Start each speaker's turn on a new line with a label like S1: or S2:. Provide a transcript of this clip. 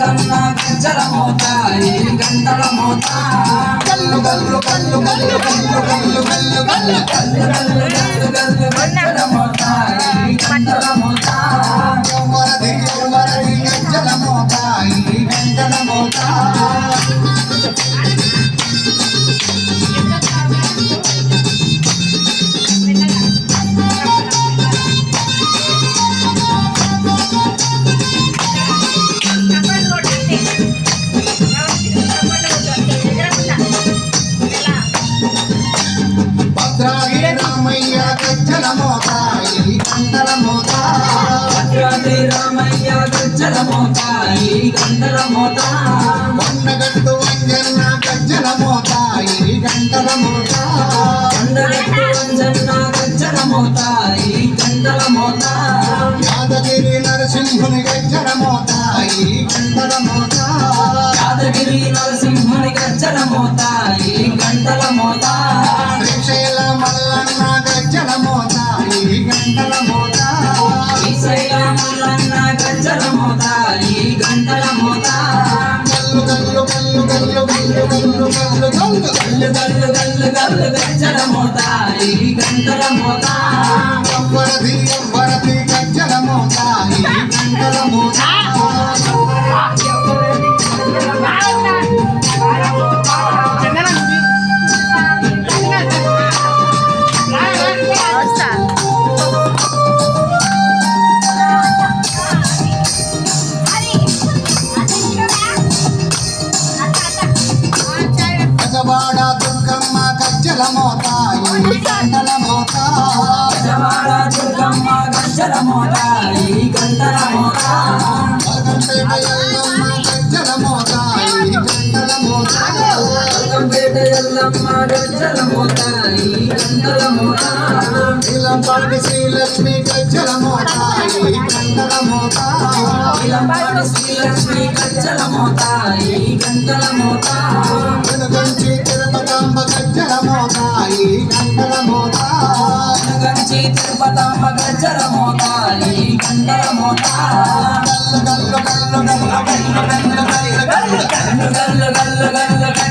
S1: గంగన్న గజ్జల మోత ఈ గంటల మోత
S2: కల్లు కల్లు కల్లు కల్లు కల్లు కల్లు కల్లు కల్లు
S1: కల్లు కల్లు కల్లు గల్లు గజ్జల మోత ఈ గంటల మోత
S2: మరది మరది గజ్జల మోత ఈ గంటల మోత. గంటల మోత
S1: రామయ్య గజ్జల మోత ఈ గంటల మోత
S2: కొండగట్టు గజ్జల మోత ఈ గంటల మోత
S1: కొండగట్టు గజ్జల మోత ఈ గంటల మోత
S2: యాదగిరి నరసింహుని గజ్జల మోత ఈ గంటల మోత
S1: యాదగిరి నరసింహుని గజ్జల మోత ఈ గంటల మోత
S2: గజ్జల మోత ఈ గంటల మోత
S1: ఎవ్వరది మోత ఈ గంటల మోత గంటల మోత
S2: గంటల మోత గజవాడ దుర్గమ్మ గంటల మోత గంటల మోత
S1: గంటల మోత గంటల మోత
S2: శ్రీలక్ష్మి గంటల మోత గంటల మోత
S1: గంటల మోత
S2: గంటల మోత
S1: గడిచి తిరుపతమ్మ గజ్జల మోత నీ గంటల మోత
S2: గల్లు గల్లు గల్లు
S1: గల్లు గల్లు గల్లు గల్లు గల్లు గల్లు గల్లు
S2: గల్లు